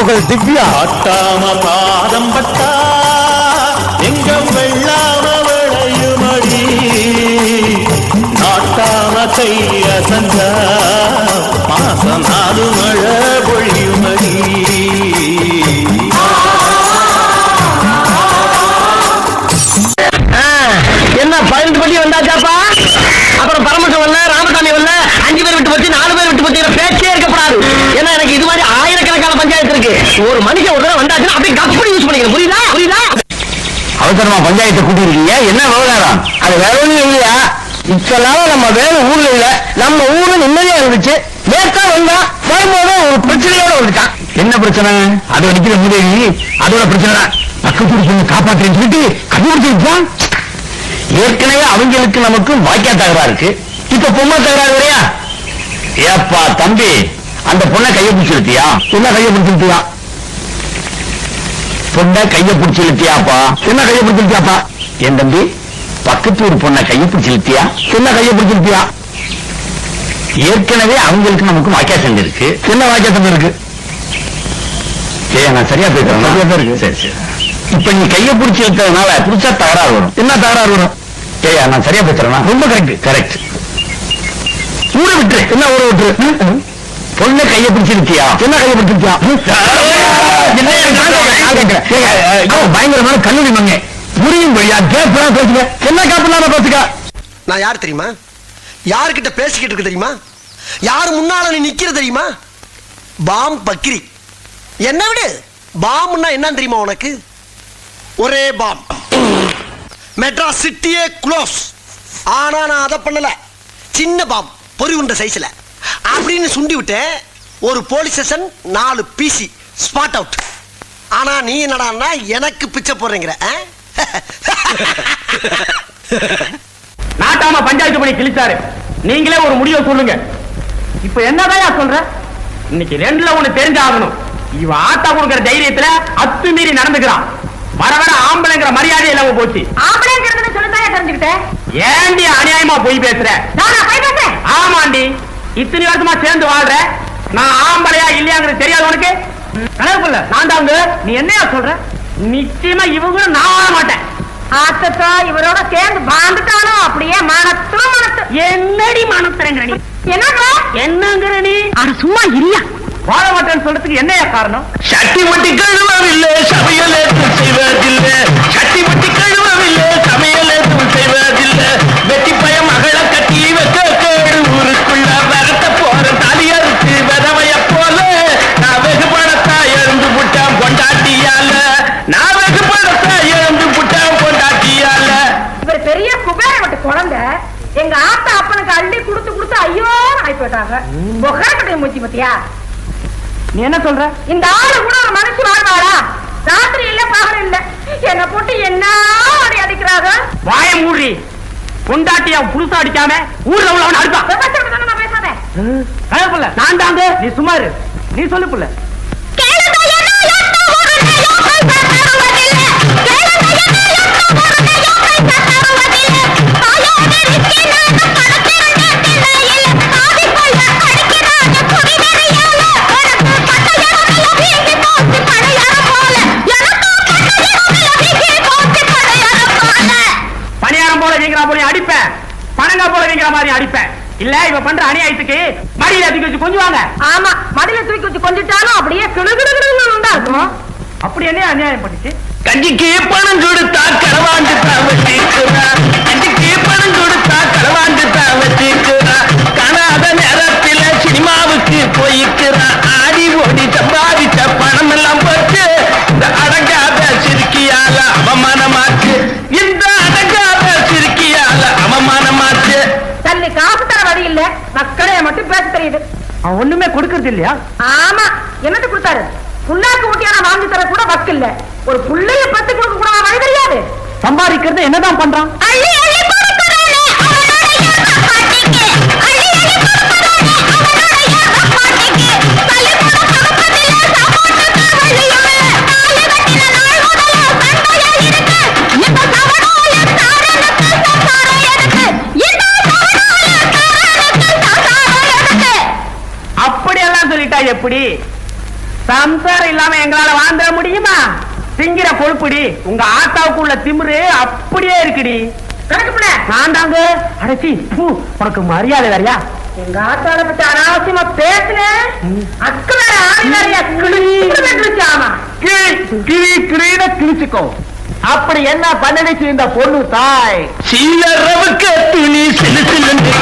புகழ் திவ்யா. பட்டாம பாதம் பட்டா ஒரு மனுஷன் ஒரு தடவை வந்தாச்சுன்னா அப்படியே கப்படி யூஸ் பண்ணிக்கணும். புரியுதா? புரியுதா? அவசரமா பஞ்சாயத்தை கூட்டியிருக்கீங்க என்ன விவகாரம்? அது வேற ஒண்ணும் இல்லையா? இத்தனால நம்ம வேலை ஊர்ல இல்ல. நம்ம ஊரு நிம்மதியா இருந்துச்சு. நேத்தா வந்தா வரும்போது ஒரு பிரச்சனையோட வந்துட்டான் என்ன பிரச்சனை? அது நிக்கிற முதலி அதோட பிரச்சனை தான். பக்கத்து பொண்ணு காப்பாற்றுன்னு சொல்லிட்டு கண்டுபிடிச்சிருப்பான் ஏற்கனவே அவங்களுக்கு நமக்கு வாக்கியா தகரா இருக்கு. இப்ப பொம்மை தகராறு வரையா? ஏப்பா தம்பி அந்த பொண்ணை கையை பிடிச்சி இழுத்தியா என்ன கையை பிடிச்சி இழுத்தியா பொண்ணை கையை பிடிச்சி இழுத்தியாப்பா? என்ன கையை பிடிச்சி இழுத்தியாப்பா? என் தம்பி? பக்கத்து ஒரு பொண்ணை கையை பிடிச்சி இழுத்தியா? என்ன கையை பிடிச்சி இழுத்தியா? ஏற்கனவே அவங்களுக்கு நமக்கு வாக்கியா சண்டை இருக்கு. என்ன வாக்கியா சண்டை இருக்கு நான் சரியா பேசுறேன்? சரியா இருக்கு. சரி சரி. இப்ப நீ கையை பிடிச்சி இருக்கிறதுனால புதுசா தகராறு வரும். என்ன தகராறு வரும்? ஏய் நான் சரியா பேசுறேனா? ரொம்ப கரெக்ட் கரெக்ட் ஊரை விட்டு என்ன ஊரை விட்டு பொண்ணு கையை பிடிச்சிருக்கியா என்ன கையை பிடிச்சிருக்கியா பயங்கரமான கல்லூரி மங்க. புரியும் வழியா கேட்பா பேசுங்க. என்ன காப்பிடலாம பேசுங்க? நான் யார் தெரியுமா? யாருக்கிட்ட பேசிக்கிட்டு இருக்கு தெரியுமா? யார் முன்னால நீ நிக்கிற தெரியுமா? பாம் பக்கிரி என்ன விடு. பாம்னா என்ன தெரியுமா உனக்கு? ஒரே பாம். மெட்ராஸ் சிட்டியே க்ளோஸ் ஆனா நான் அதை பண்ணல. சின்ன பாம். பொறி உண்ட சைஸ்ல அப்படின்னு சுண்டி விட்டேன் ஒரு போலீஸ் ஸ்டேஷன் நாலு பிசி ஸ்பாட் அவுட் ஆனா நீ என்னடான்னா எனக்கு பிச்சை போடுறீங்கிற? நாட்டாம பஞ்சாயத்து பண்ணி கிழிச்சாரு. நீங்களே ஒரு முடிவை சொல்லுங்க. இப்ப என்னதான் சொல்ற? இன்னைக்கு ரெண்டுல ஒண்ணு தெரிஞ்சாகணும். இவன் ஆட்டா கொடுக்கிற தைரியத்துல அத்துமீறி நடந்துக்கிறான். வர வர ஆம்பளைங்கிற மரியாதை இல்லாம போச்சு. ஆம்பளைங்கிறதுன்னு சொல்லிதான் தெரிஞ்சுக்கிட்டேன். ஏண்டி அநியாயமா போய் பேசுற? நானா போய் பேசுறேன்? ஆமாண்டி. இத்தனை வருஷமா சேர்ந்து வாழ்ற? நான் ஆம்பளையா இல்லையாங்கிறது தெரியாது உனக்கு? கனவுக்குள்ள நான் தாங்க நீ என்னையா சொல்ற? நிச்சயமா இவங்க நான் வாழ மாட்டேன். ஆத்தத்தா இவரோட சேர்ந்து வாழ்ந்துட்டானோ அப்படியே மனத்துல மனத்து. என்னடி மனத்துறங்கிற நீ? என்னங்க? என்னங்கிற நீ? அட சும்மா இரியா வாழ மாட்டேன்னு சொல்றதுக்கு என்னையா காரணம்? சட்டி மட்டி கழுவவில்லை சமையல் ஏதும் செய்வதில்லை. சட்டி மட்டி கழுவவில்லை சமையல் ஏதும் செய்வதில்லை. மூச்சு பத்தியா? நீ என்ன சொல்ற? இந்த ஆளு கூட ஒரு மனுஷன் வாழ்வாரா ராத்திரி இல்ல பகல் இல்ல. என்ன போட்டு என்ன அடி அடிக்கிறாங்க வாய மூடி. பொண்டாட்டியா புதுசா அடிக்காம ஊர்ல உள்ளவன் அடிப்பான். நான் தாங்க. நீ சும்மா இரு. நீ சொல்லு புள்ள. அடிப்பேன். பணங்கா போல வீங்கிற மாதிரி அடிப்பேன். இல்ல இவ பண்ற அநியாயத்துக்கு மடியில தூக்கி வச்சு கொஞ்சுவாங்க. ஆமா மடியில தூக்கி வச்சு கொஞ்சிட்டாலும் அப்படியே தான் இருக்கும் அப்படி என்ன அநியாயம் பண்ணுச்சு கஞ்சிக்கு பணம் கொடுத்தா அவன் ஒண்ணுமே கொடுக்கறது இல்லையா? ஆமா. என்னது கொடுத்தாரு? புண்ணாக்கு ஊட்டியான வாங்கி தர கூட வக்கு இல்ல ஒரு புள்ளைய பத்து கொடுக்க கூட வழி தெரியாது. சம்பாதிக்கிறது என்னதான் பண்றான்? எப்படி? சம்சாரம் இல்லாம எங்களால வாழ்ந்துட முடியுமா? திங்கிற கொழுப்புடி உங்க ஆத்தாவுக்குள்ள திமிரு அப்படியே இருக்குடி. நான் தாங்க அடைச்சி பூ உனக்கு மரியாதை வேறையா? எங்க ஆத்தாவை பத்தி அனாவசியமா பேசுனேன் அக்கு வேற வேறையா? கிழிச்சாமா கிழி கிழி கிழின கிழிச்சுக்கோ. அப்படி என்ன பண்ணிடுச்சு இந்த பொண்ணு தாய்? சீலரவுக்கு துணி சிலு சிலுன்னு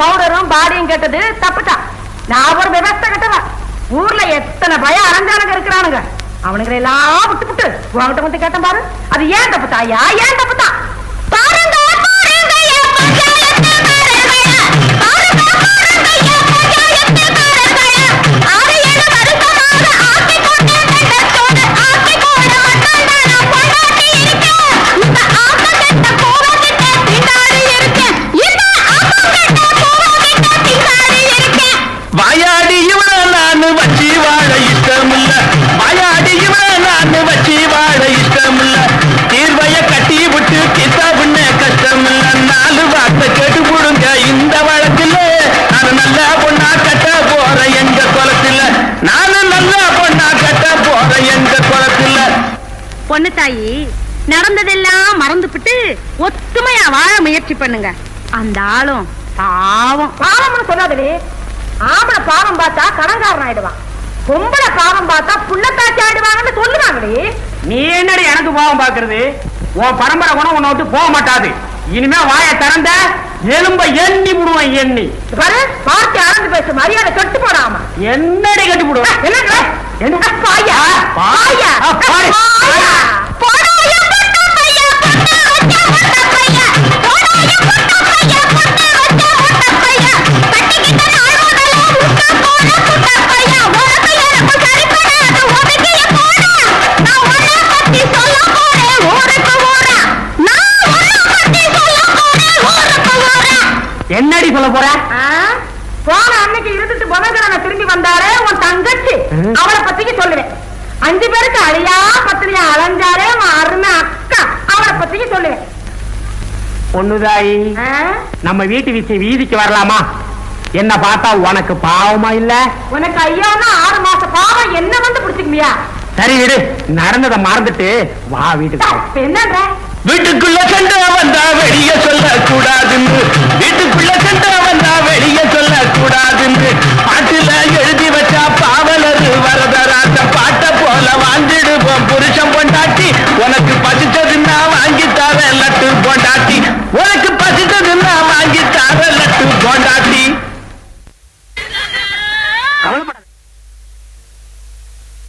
பவுடரும் பாடியும் கேட்டது தப்புதான் நான் ஒரு விவசாய கட்டவன் ஊர்ல எத்தனை பயம் அரைஞ்சானுங்க இருக்கிறானுங்க. அவனுங்களை எல்லாம் விட்டு விட்டு உங்ககிட்ட வந்து கேட்டேன் பாரு. அது ஏன் தப்பு தாயா ஏன் தப்பு தான் பாருங்க முயற்சி பண்ணுங்க. அந்த ஆளும் பாவம். பாவம்னு சொல்லாதே ஆம்பளை பாவம் பார்த்தா கடன்காரன் ஆயிடுவான். பொம்பளை பாவம் பார்த்தா புள்ளத்தாச்சி ஆயிடுவாங்கன்னு சொல்லுவாங்களே நீ என்னடி எனக்கு கோபம் பாக்குறது உன் பரம்பரை குணம் உன்னை விட்டு போக மாட்டாது. இனிமே வாயை திறந்த எலும்ப எண்ணி விடுவேன் எண்ணி. பாரு பார்த்து அளந்து பேசு மரியாதை கட்டு போடாம. என்னடி கட்டி என்னங்க? என்ன? பாயா? பாயா. பாயா? என்னடி சொல்ல போற? போன அன்னைக்கு இருந்துட்டு புதன்கிழமை திரும்பி வந்தாரே உன் தங்கச்சி. அவளை பத்திக்கு சொல்லுவேன் அஞ்சு பேருக்கு அழியா பத்திரியா அலைஞ்சாரே உன் அருமை அக்கா அவளை பத்திக்கு சொல்லுவேன் பொண்ணுதாயி? நம்ம வீட்டு விஷயம் வீதிக்கு வரலாமா என்ன பார்த்தா உனக்கு பாவமா இல்ல உனக்கு ஐயோன்னா ஆறு மாச பாவம் என்ன வந்து பிடிச்சிக்குமியா சரி விடு நடந்ததை மறந்துட்டு வா வீட்டுக்கு. என்னன்ற வீட்டுக்குள்ள சென்று அவன் வெளியே சொல்ல கூடாதுன்னு வீட்டுக்குள்ள சென்று அவன் வெளியே சொல்ல கூடாதுன்னு ஆட்டுல எழுதி வச்சா பாவலரு வரதராட்ட